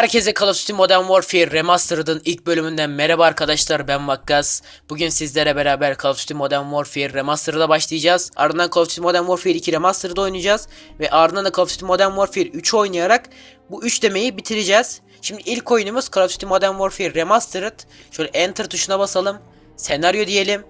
Herkese Call of Duty Modern Warfare Remastered'ın ilk bölümünden merhaba arkadaşlar ben Vakkas. Bugün sizlere beraber Call of Duty Modern Warfare Remastered'a başlayacağız. Ardından Call of Duty Modern Warfare 2 Remastered'ı oynayacağız. Ve ardından da Call of Duty Modern Warfare 3 oynayarak bu 3 demeyi bitireceğiz. Şimdi ilk oyunumuz Call of Duty Modern Warfare Remastered. Şöyle Enter tuşuna basalım. Senaryo diyelim.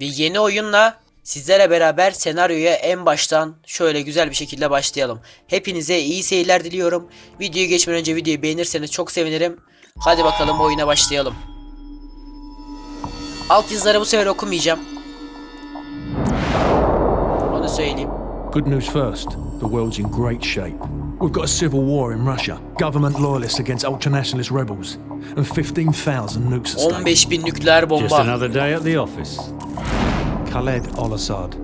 Ve yeni oyunla sizlere beraber senaryoya en baştan şöyle güzel bir şekilde başlayalım. Hepinize iyi seyirler diliyorum. Videoyu geçmeden önce videoyu beğenirseniz çok sevinirim. Hadi bakalım oyuna başlayalım. Alt yazıları bu sefer okumayacağım. Onu söyleyeyim. Good news first. The world's in great shape. We've got a civil war in Russia. Government loyalists against ultranationalist rebels. And 15,000 nukes at stake. 15 bin nükleer Just bomba. another day at the office. Khaled al-Assad.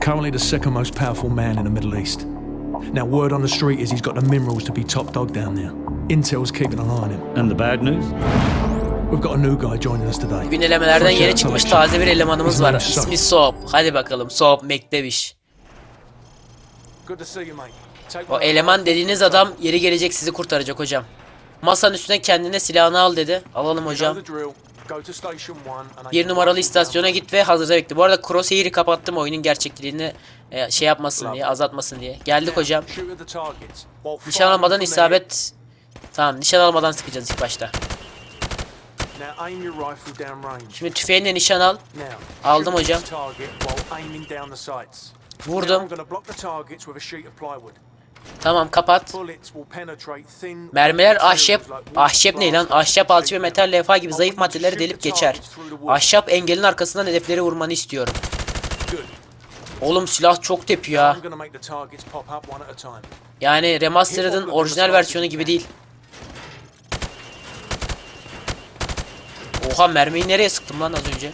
Currently the second most powerful man in the Middle East. Now word on the street is he's got the minerals to be top dog down there. Intel's keeping an eye on him. And the bad news? We've got a new guy joining us today. Gün elemelerden yeni çıkmış taze bir elemanımız var. İsmi Soap. Hadi bakalım Soap Mekteviş. Good to see you mate. Take O eleman dediğiniz adam yeri gelecek sizi kurtaracak hocam. Masanın üstüne kendine silahını al dedi. Alalım hocam. Bir numaralı istasyona git ve hazırda bekle. Bu arada Crosshair'i kapattım oyunun gerçekliğini e, şey yapmasın diye, azaltmasın diye. Geldik hocam. Nişan almadan isabet... Tamam nişan almadan sıkacağız ilk başta. Şimdi tüfeğinle nişan al. Aldım hocam. Vurdum. Tamam kapat. Mermiler ahşap, ahşap ne lan? Ahşap, alçı ve metal levha gibi zayıf maddeleri delip geçer. Ahşap engelin arkasından hedefleri vurmanı istiyorum. Oğlum silah çok tepiyor ha. Yani Remastered'ın orijinal versiyonu gibi değil. Oha mermiyi nereye sıktım lan az önce?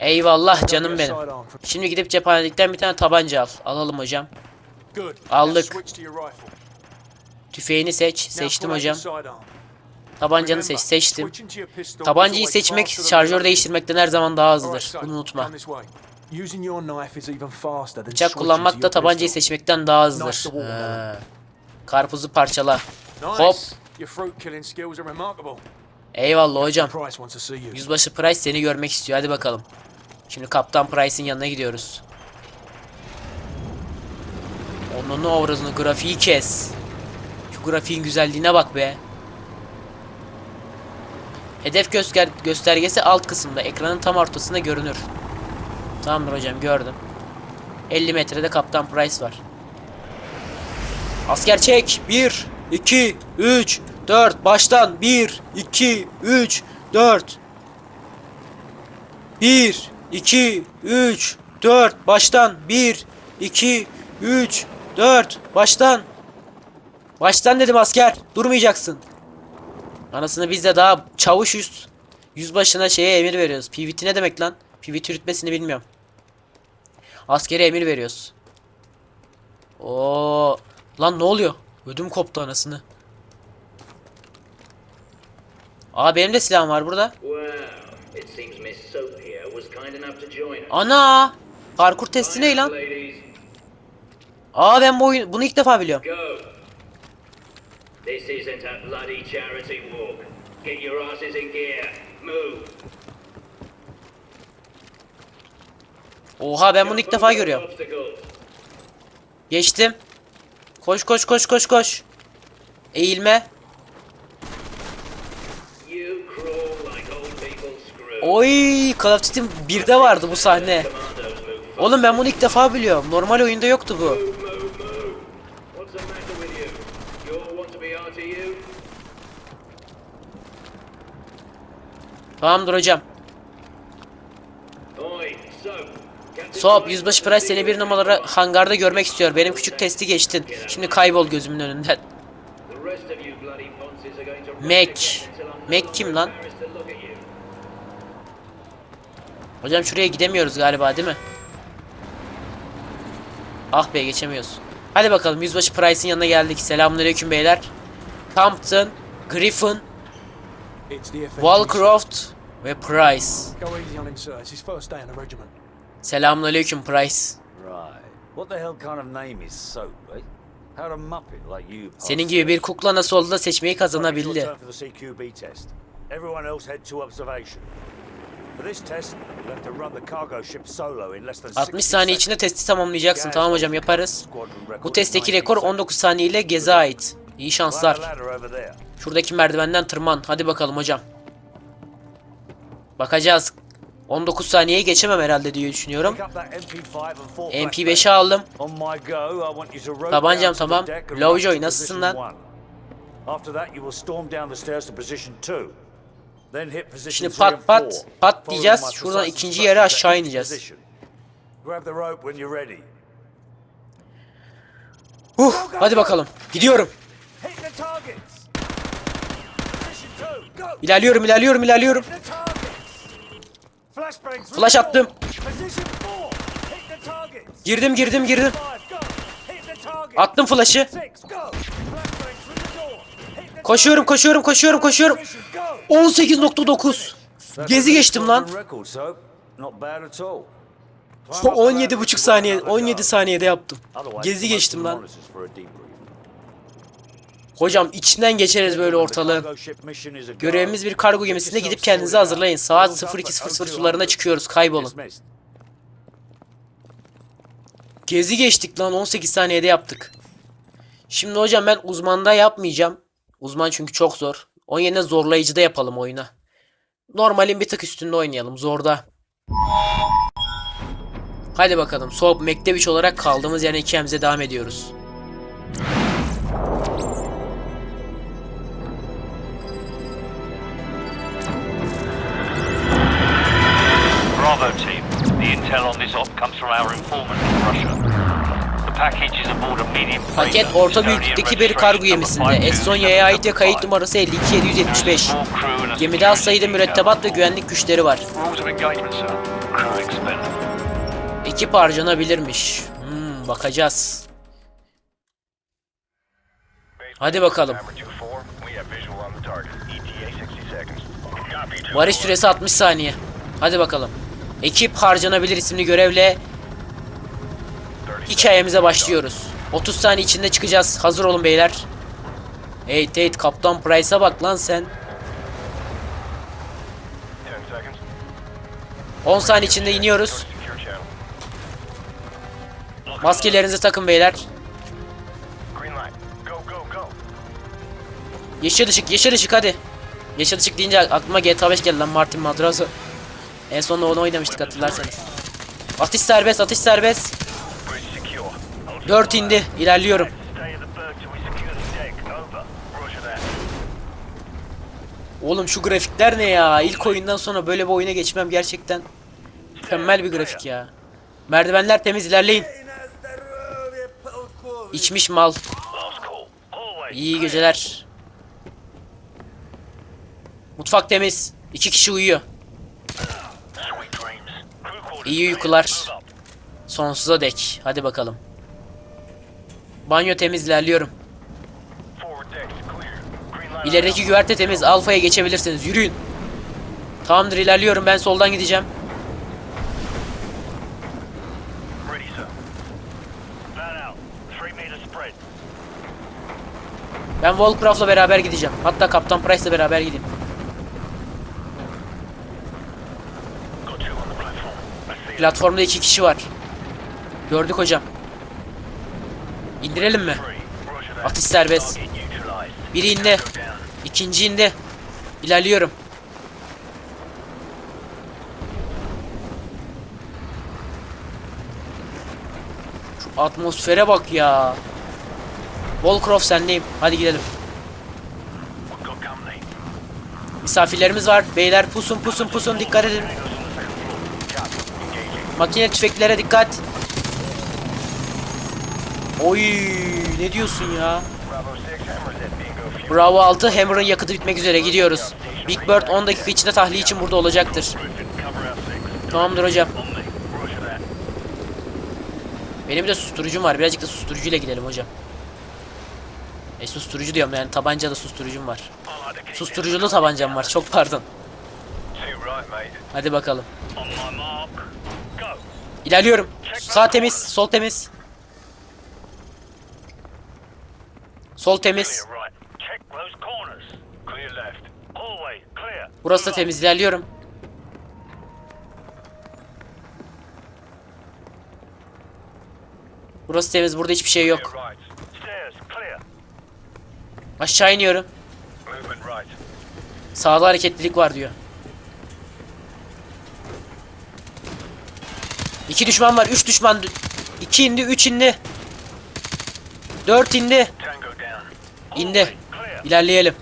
Eyvallah canım benim. Şimdi gidip cephanelikten bir tane tabanca al. Alalım hocam. Aldık. Tüfeğini seç. Seçtim hocam. Tabancanı seç. Seçtim. Tabancayı seçmek şarjör değiştirmekten her zaman daha hızlıdır. Bunu unutma. Bıçak kullanmak da tabancayı seçmekten daha hızlıdır. Ha. Karpuzu parçala. Hop. Eyvallah hocam. Yüzbaşı Price seni görmek istiyor. Hadi bakalım. Şimdi Kaptan Price'in yanına gidiyoruz. Onun avradını grafiği kes. Şu grafiğin güzelliğine bak be. Hedef göster göstergesi alt kısımda. Ekranın tam ortasında görünür. Tamamdır hocam gördüm. 50 metrede Kaptan Price var. Asker çek. 1, 2, 3, 4. Baştan. 1, 2, 3, 4. 1, 2, 3, 4. Baştan. 1, 2, 3, 4. Baştan. Baştan dedim asker. Durmayacaksın. Anasını biz de daha çavuşuz. Yüzbaşına şeye emir veriyoruz. PVT ne demek lan? PVT rütbesini bilmiyorum. Askere emir veriyoruz. Oo, lan ne oluyor? Ödüm koptu anasını. Aa benim de silahım var burada. Ana! Parkur testi ne lan? Aa ben bu oyun, bunu ilk defa biliyorum. go. This isn't a bloody charity walk. Get your asses in gear. Move. Oha ben bunu ilk defa görüyorum. Geçtim. Koş koş koş koş koş. Eğilme. Oy Call of Duty 1'de vardı bu sahne. Oğlum ben bunu ilk defa biliyorum. Normal oyunda yoktu bu. Tamamdır hocam. Soap. Yüzbaşı Price seni bir the hangarda görmek istiyor. Benim küçük testi geçtin. Şimdi kaybol gözümün önünden. Mac. Mac kim lan? Hocam şuraya gidemiyoruz galiba değil mi? Ah be geçemiyoruz. Hadi bakalım yüzbaşı Price'in yanına geldik. Selamünaleyküm beyler. Compton, Griffin, Walcroft ve Price. Selamünaleyküm Price. Right. What the hell kind of name is Soap, eh? How a muppet like you Senin gibi bir kukla nasıl oldu da seçmeyi kazanabildi. Time for the CQB test. Everyone else head to observation. For this test, you'll have to run the cargo ship solo in less than 60 60 saniye içinde testi tamamlayacaksın. Tamam hocam yaparız. Bu testteki rekor 19 saniye ile Geze ait. İyi şanslar. Şuradaki merdivenden tırman. Hadi bakalım hocam. Bakacağız. 19 saniyeyi geçemem herhalde diye düşünüyorum. MP5'i aldım. Tabancam tamam. Lovejoy, nasılsın lan? Şimdi pat pat pat diyeceğiz. Şuradan ikinci yere aşağı ineceğiz. Huh, hadi bakalım. Gidiyorum. İlerliyorum, ilerliyorum, ilerliyorum. Flash attım. Girdim, girdim, girdim. Attım flash'ı. Koşuyorum, koşuyorum, koşuyorum, koşuyorum. 18.9. Gezi geçtim lan. 17,5 saniye, 17 saniyede yaptım. Gezi geçtim lan. Hocam içinden geçeriz böyle ortalığın. Görevimiz bir kargo gemisinde gidip kendinizi hazırlayın. Saat 02.00 sularına çıkıyoruz. Kaybolun. Gezi geçtik lan 18 saniyede yaptık. Şimdi hocam ben uzmanda yapmayacağım. Uzman çünkü çok zor. Onun yerine zorlayıcıda yapalım oyuna. Normalin bir tık üstünde oynayalım. Zorda. Hadi bakalım. Soğuk Mektebiç olarak kaldığımız yerine hikayemize devam ediyoruz. İntel on this op comes from our informant in Russia. The package is aboard a medium Paket orta büyüklükteki bir kargo gemisinde. Estonya'ya ait kayıt numarası 52775. Gemide az sayıda mürettebat ve güvenlik güçleri var. Ekip harcanabilirmiş. Hmm, bakacağız. Hadi bakalım. Varış süresi 60 saniye. Hadi bakalım. Ekip harcanabilir isimli görevle hikayemize başlıyoruz. 30 saniye içinde çıkacağız. Hazır olun beyler. Hey Tate Kaptan Price'a bak lan sen. 10 saniye içinde iniyoruz. Maskelerinizi takın beyler. Yeşil ışık, yeşil ışık hadi. Yeşil ışık deyince aklıma GTA 5 geldi lan Martin Madrazo. En son onu oynamıştık hatırlarsanız. Atış serbest, atış serbest. 4 indi, ilerliyorum. Oğlum şu grafikler ne ya? İlk oyundan sonra böyle bir oyuna geçmem gerçekten mükemmel bir grafik ya. Merdivenler temiz ilerleyin. İçmiş mal. İyi geceler. Mutfak temiz. İki kişi uyuyor. İyi uykular. Sonsuza dek. Hadi bakalım. Banyo temiz ilerliyorum. İlerideki güverte temiz. Alfa'ya geçebilirsiniz. Yürüyün. Tamamdır ilerliyorum. Ben soldan gideceğim. Ben Wolcraft'la beraber gideceğim. Hatta Kaptan Price'la beraber gideyim. Platformda iki kişi var. Gördük hocam. İndirelim mi? Atış serbest. Biri indi. İkinci indi. İlerliyorum. Şu atmosfere bak ya. Volcroft sendeyim. Hadi gidelim. Misafirlerimiz var. Beyler pusun pusun pusun dikkat edin. Makine tüfeklere dikkat. Oy ne diyorsun ya? Bravo 6 Hammer'ın yakıtı bitmek üzere gidiyoruz. Big Bird 10 dakika içinde tahliye için burada olacaktır. Tamamdır hocam. Benim de susturucum var. Birazcık da susturucuyla gidelim hocam. E susturucu diyorum yani tabancalı susturucum var. Susturuculu tabancam var. Çok pardon. Hadi bakalım. İlerliyorum. Sağ temiz, sol temiz. Sol temiz. Burası da temiz. İlerliyorum. Burası temiz. Burada hiçbir şey yok. Aşağı iniyorum. Sağda hareketlilik var diyor. İki düşman var. Üç düşman. İki indi. Üç indi. Dört indi. İndi. İlerleyelim.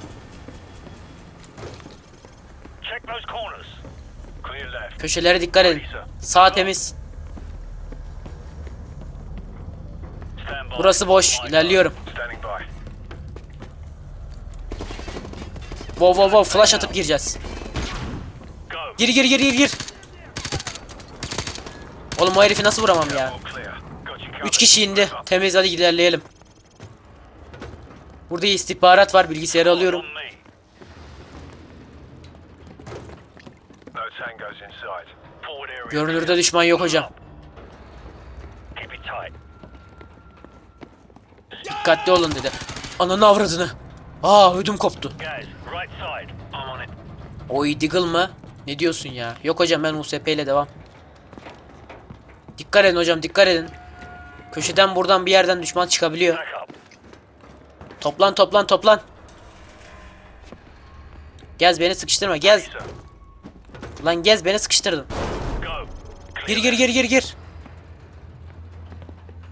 Köşelere dikkat edin. Sağ temiz. Burası boş. İlerliyorum. Wow wow wow. Flash atıp gireceğiz. Gir gir gir gir gir. Oğlum o herifi nasıl vuramam ya? All clear. Got you covered. Üç kişi indi. Temiz hadi ilerleyelim. Burada istihbarat var. Bilgisayarı alıyorum. Görünürde düşman yok hocam. Dikkatli olun dedi. Ananı avradını. Aa ödüm koptu. Oy Deagle mı? Ne diyorsun ya? Yok hocam ben USP ile devam. Dikkat edin hocam dikkat edin. Köşeden buradan bir yerden düşman çıkabiliyor. Toplan toplan toplan. Gez beni sıkıştırma gez. Lan gez beni sıkıştırdın. Gir gir gir gir gir.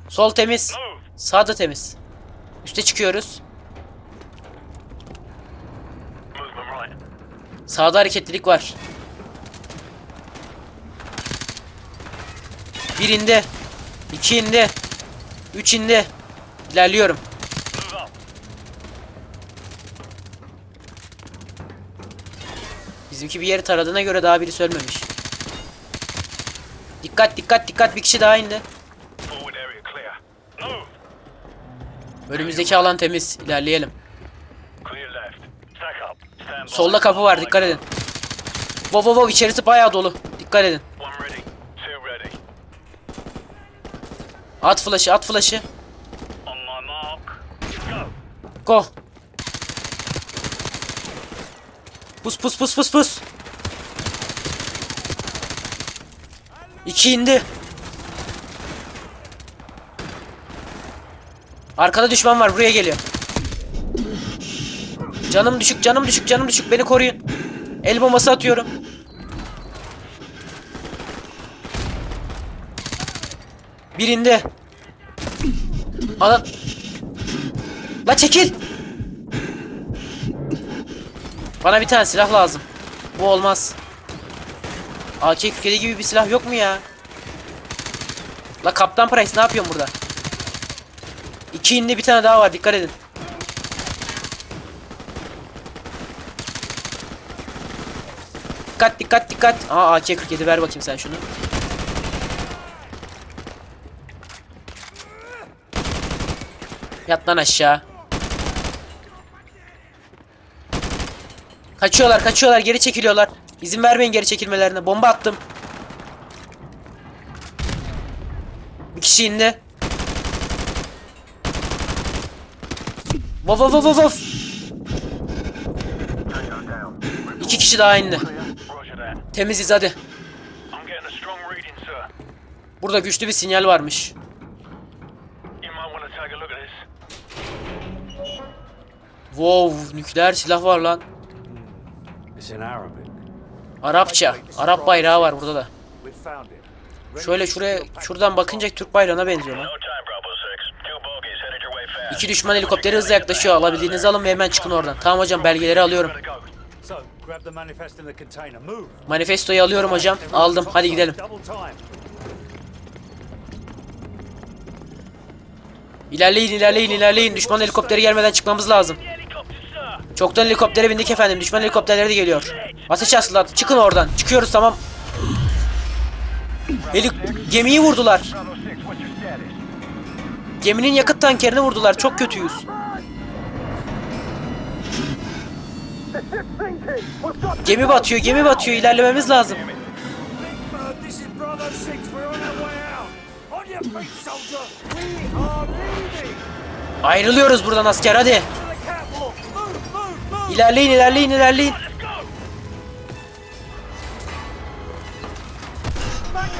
Sol temiz. Move. Sağda temiz. Üste çıkıyoruz. Sağda hareketlilik var. Bir indi. iki indi. Üç indi. İlerliyorum. Bizimki bir yeri taradığına göre daha birisi ölmemiş. Dikkat dikkat dikkat bir kişi daha indi. Önümüzdeki alan temiz. İlerleyelim. Solda kapı var dikkat edin. Wow wow wow içerisi bayağı dolu. Dikkat edin. At flash'ı at flash'ı. Go. Pus pus pus pus pus. İki indi. Arkada düşman var buraya geliyor. Canım düşük canım düşük canım düşük beni koruyun. El bombası atıyorum. Bir indi. Ana... La çekil. Bana bir tane silah lazım. Bu olmaz. AK-47 gibi bir silah yok mu ya? La Kaptan Price ne yapıyorsun burada? İki indi bir tane daha var dikkat edin. Dikkat dikkat dikkat. Aa AK-47 ver bakayım sen şunu. Yat lan aşağı. Kaçıyorlar kaçıyorlar geri çekiliyorlar. İzin vermeyin geri çekilmelerine. Bomba attım. Bir kişi indi. Vov vov vov vov. İki kişi daha indi. Temiziz hadi. Burada güçlü bir sinyal varmış. You might want to take a look at this. Wow nükleer silah var lan. Arapça. Arap bayrağı var burada da. Şöyle şuraya şuradan bakınca Türk bayrağına benziyor lan. No time, Bravo 6. Two bogies headed your way fast. İki düşman helikopteri hızla yaklaşıyor. Alabildiğinizi alın ve hemen çıkın oradan. Tamam hocam belgeleri alıyorum. Manifestoyu alıyorum hocam. Aldım. Hadi gidelim. İlerleyin ilerleyin ilerleyin. Düşman helikopteri gelmeden çıkmamız lazım. Çoktan helikoptere bindik efendim. Düşman helikopterleri de geliyor. Ateş açtılar. Çıkın oradan. Çıkıyoruz tamam. Heli gemiyi vurdular. Bravo 6, what's your status? Geminin yakıt tankerini vurdular. Çok kötüyüz. Gemi batıyor, gemi batıyor. İlerlememiz lazım. This is Bravo Bravo 6, we're on our way out. On your feet, soldier. We are leaving. Ayrılıyoruz buradan asker hadi. To the catwalk. Move, move, move. İlerleyin ilerleyin ilerleyin.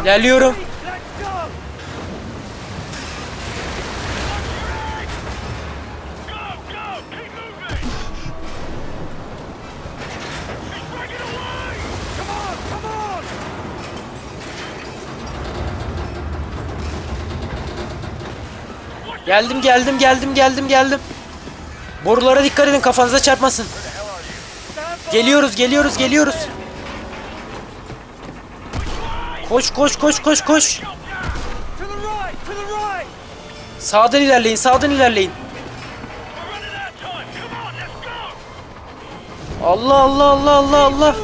İlerliyorum. Geldim geldim geldim geldim geldim. Borulara dikkat edin kafanıza çarpmasın. Geliyoruz geliyoruz geliyoruz. Koş koş koş koş koş. Sağdan ilerleyin sağdan ilerleyin. Allah Allah Allah Allah Allah.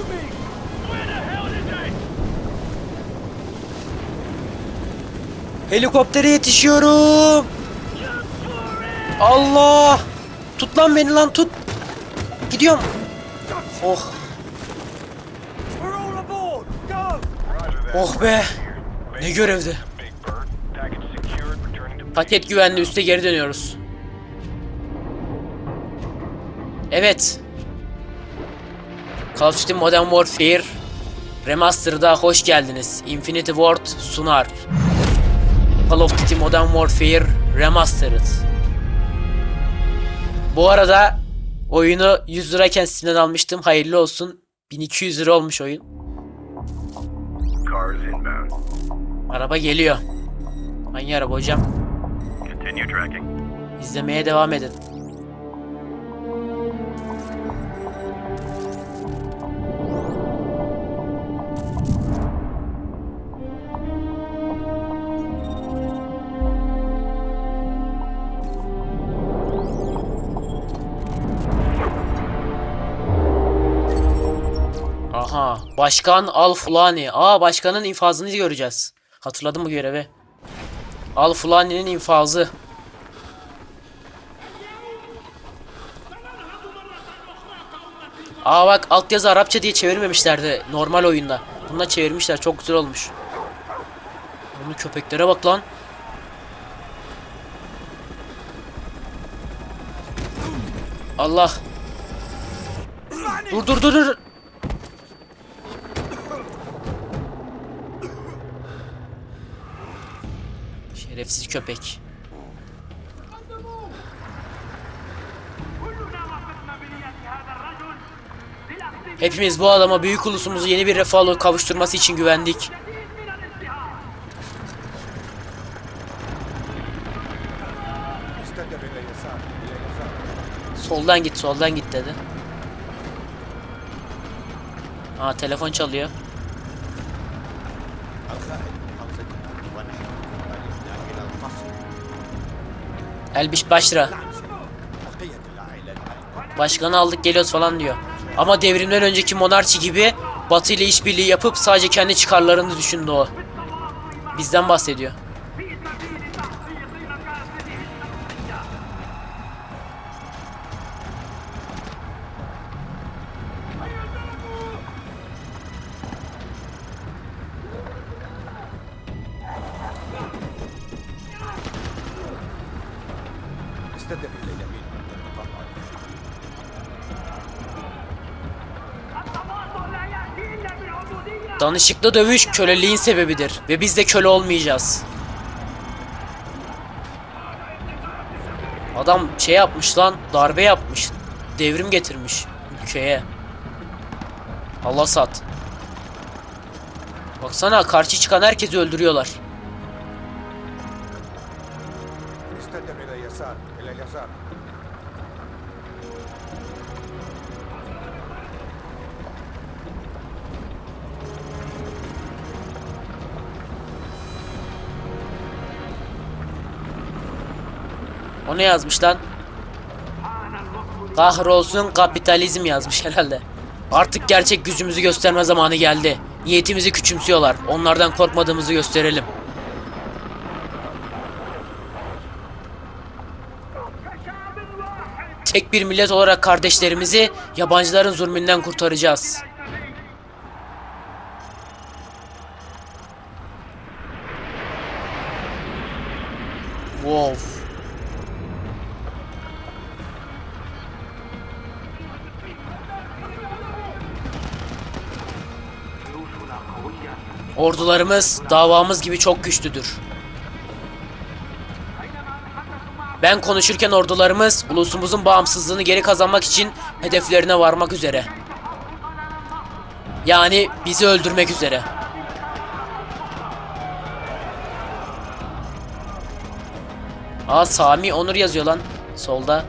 Helikoptere yetişiyorum. Allah. Tut lan beni lan tut. Gidiyorum. Oh. Oh be. Ne görevdi. Paket güvenli üste geri dönüyoruz. Evet. Call of Duty Modern Warfare Remaster'da hoş geldiniz. Infinity Ward sunar. Call of Duty Modern Warfare Remastered. Bu arada oyunu 100 lirayken Steam'den almıştım. Hayırlı olsun. 1200 lira olmuş oyun. Araba geliyor. Hangi araba hocam? İzlemeye devam edin. Başkan Al Fulani. Aa, başkanın infazını göreceğiz. Hatırladım bu görevi. Al Fulani'nin infazı. Aa bak altyazı Arapça diye çevirmemişlerdi normal oyunda. Bununla çevirmişler çok güzel olmuş. Bunun köpeklere bak lan. Allah. Dur dur dur dur. Şerefsiz köpek. Hepimiz bu adama büyük ulusumuzu yeni bir refahla kavuşturması için güvendik. Soldan git, soldan git dedi. Aa telefon çalıyor. Elbiş başla. Başkanı aldık geliyoruz falan diyor. Ama devrimden önceki monarşi gibi Batı ile işbirliği yapıp sadece kendi çıkarlarını düşündü o. Bizden bahsediyor. Danışıklı dövüş köleliğin sebebidir ve biz de köle olmayacağız. Adam şey yapmış lan, darbe yapmış. Devrim getirmiş ülkeye. Allah sat. Baksana karşı çıkan herkesi öldürüyorlar. ne yazmış lan? Kahrolsun kapitalizm yazmış herhalde. Artık gerçek gücümüzü gösterme zamanı geldi. Niyetimizi küçümsüyorlar. Onlardan korkmadığımızı gösterelim. Tek bir millet olarak kardeşlerimizi yabancıların zulmünden kurtaracağız. Wow. Ordularımız davamız gibi çok güçlüdür. Ben konuşurken ordularımız ulusumuzun bağımsızlığını geri kazanmak için hedeflerine varmak üzere. Yani bizi öldürmek üzere. Aa Sami Onur yazıyor lan solda.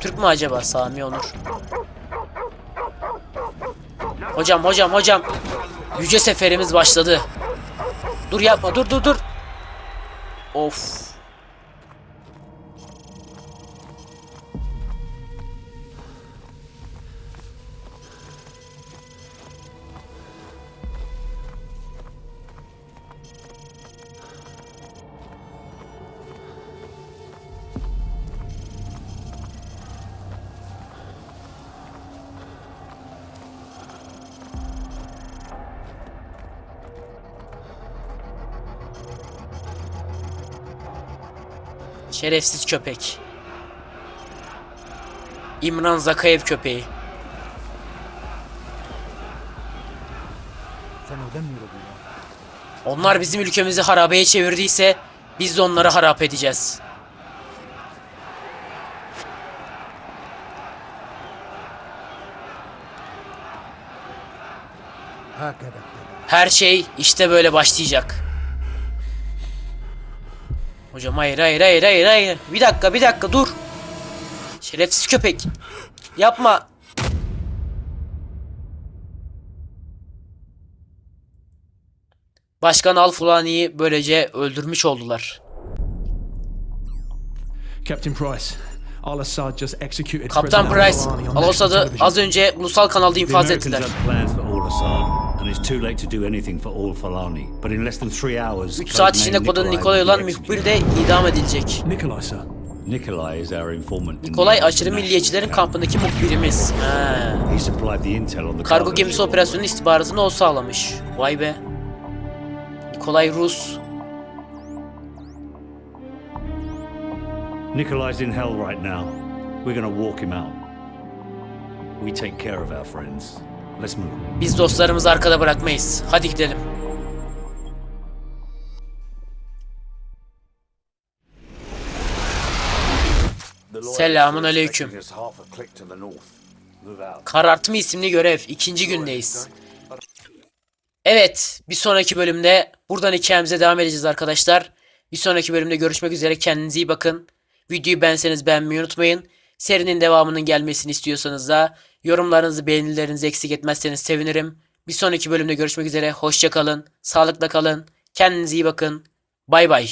Türk mü acaba Sami Onur? Hocam hocam hocam. Yüce seferimiz başladı. Dur yapma dur dur dur. Of. Şerefsiz köpek. İmran Zakayev köpeği. Onlar bizim ülkemizi harabeye çevirdiyse biz de onları harap edeceğiz. Her şey işte böyle başlayacak. Hocam hayır hayır hayır hayır hayır. Bir dakika bir dakika dur. Şerefsiz köpek. Yapma. Başkan Al Fulani'yi böylece öldürmüş oldular. Captain Price, Kaptan Price, Al-Awlani on Al national Assad'ı television. az önce ulusal kanalda infaz ettiler. And it's too late to do anything for all Falani. But in less than three hours, 3 saat içinde Nikolai Nikolay will be olan executed. mühbir de idam edilecek. Nikolai, sir. Nikolai is our informant. in Nikolay aşırı milliyetçilerin Camp. kampındaki muhbirimiz. Ha. He supplied the intel on the Kargo gemisi ship. operasyonunun istihbaratını o sağlamış. Vay be. Nikolay Rus. Nikolai's in hell right now. We're gonna walk him out. We take care of our friends. Let's move. Biz dostlarımızı arkada bırakmayız. Hadi gidelim. Selamun aleyküm. Karartma isimli görev. ikinci gündeyiz. Evet. Bir sonraki bölümde buradan hikayemize devam edeceğiz arkadaşlar. Bir sonraki bölümde görüşmek üzere. Kendinize iyi bakın. Videoyu beğenseniz beğenmeyi unutmayın. Serinin devamının gelmesini istiyorsanız da yorumlarınızı beğenilerinizi eksik etmezseniz sevinirim. Bir sonraki bölümde görüşmek üzere. Hoşça kalın. Sağlıkla kalın. Kendinize iyi bakın. Bay bay.